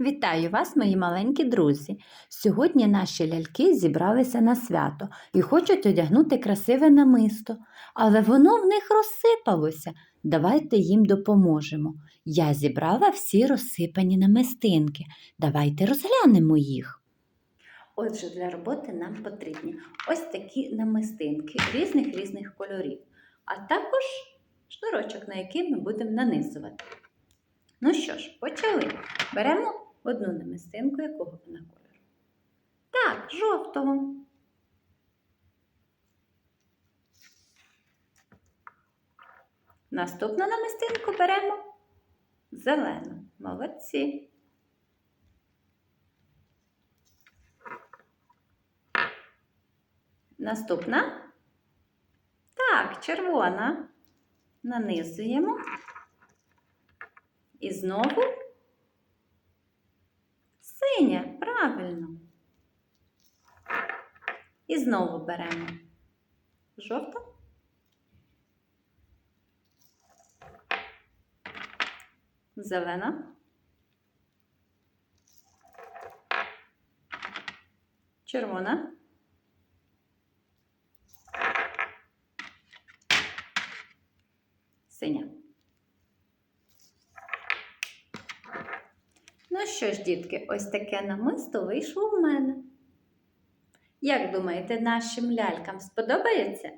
Вітаю вас, мої маленькі друзі! Сьогодні наші ляльки зібралися на свято і хочуть одягнути красиве намисто, але воно в них розсипалося. Давайте їм допоможемо. Я зібрала всі розсипані намистинки. Давайте розглянемо їх. Отже, для роботи нам потрібні ось такі намистинки різних різних кольорів, а також шнурочок, на який ми будемо нанизувати. Ну що ж, почали. Беремо одну намистинку, якого вона кольору. Так, жовтого. Наступну намистинку беремо зелену. Молодці. Наступна. Так, червона. Нанизуємо. І знову синя, правильно. І знову беремо жовта. Зелена. Червона. Синя. Ну що ж, дітки, ось таке намисто вийшло в мене. Як думаєте, нашим лялькам сподобається?